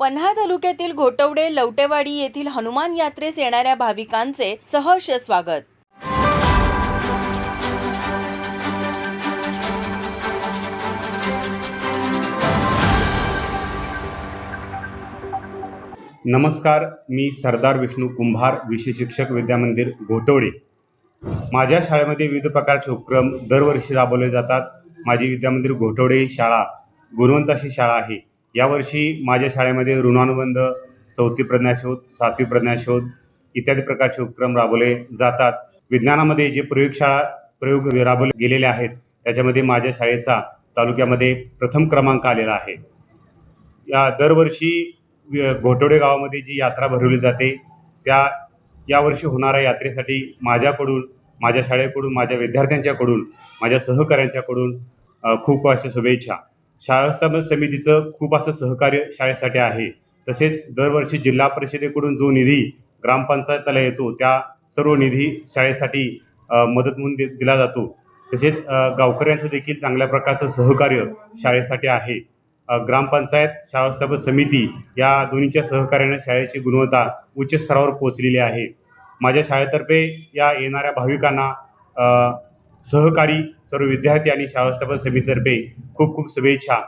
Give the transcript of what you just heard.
पन्हाळ तालुक्यातील घोटवडे लवटेवाडी येथील हनुमान यात्रेस येणाऱ्या भाविकांचे सहर्ष स्वागत. नमस्कार मी सरदार विष्णू कुंभार विषय शिक्षक विद्यामंदिर घोटवडे. माझ्या शाळेमध्ये विविध प्रकारचे उपक्रम दरवर्षी राबवले जातात. माझी विद्यामंदिर घोटवडे शाळा गुणवंताची शाळा आहे. यावर्षी माझ्या शाळेमध्ये ऋणानुबंध चौथी प्रज्ञाशोध सातवी प्रज्ञाशोध इत्यादी प्रकारचे उपक्रम राबवले जातात. विज्ञानामध्ये जे प्रयोगशाळा प्रयोग राबवले गेलेले आहेत त्याच्यामध्ये माझ्या शाळेचा तालुक्यामध्ये प्रथम क्रमांक आलेला आहे. या दरवर्षी घोटोडे गावामध्ये जी यात्रा भरवली जाते त्या यावर्षी होणाऱ्या यात्रेसाठी माझ्याकडून माझ्या शाळेकडून माझ्या विद्यार्थ्यांच्याकडून माझ्या सहकाऱ्यांच्याकडून खूप अशा शुभेच्छा. शाळा समितीचं खूप असं सहकार्य शाळेसाठी आहे. तसेच दरवर्षी जिल्हा परिषदेकडून जो निधी ग्रामपंचायतीला येतो त्या सर्व निधी शाळेसाठी मदत म्हणून दि दिला जातो. तसेच गावकऱ्यांचं देखील चांगल्या प्रकारचं सहकार्य शाळेसाठी आहे. ग्रामपंचायत शाळा समिती या दोन्हीच्या सहकार्याने शाळेची गुणवत्ता उच्च स्तरावर पोहोचलेली आहे. माझ्या शाळेतर्फे या येणाऱ्या भाविकांना सहकारी सर्व विद्यार्थी आणि शाळा व्यवस्थापन समितीतर्फे खूप खूप शुभेच्छा.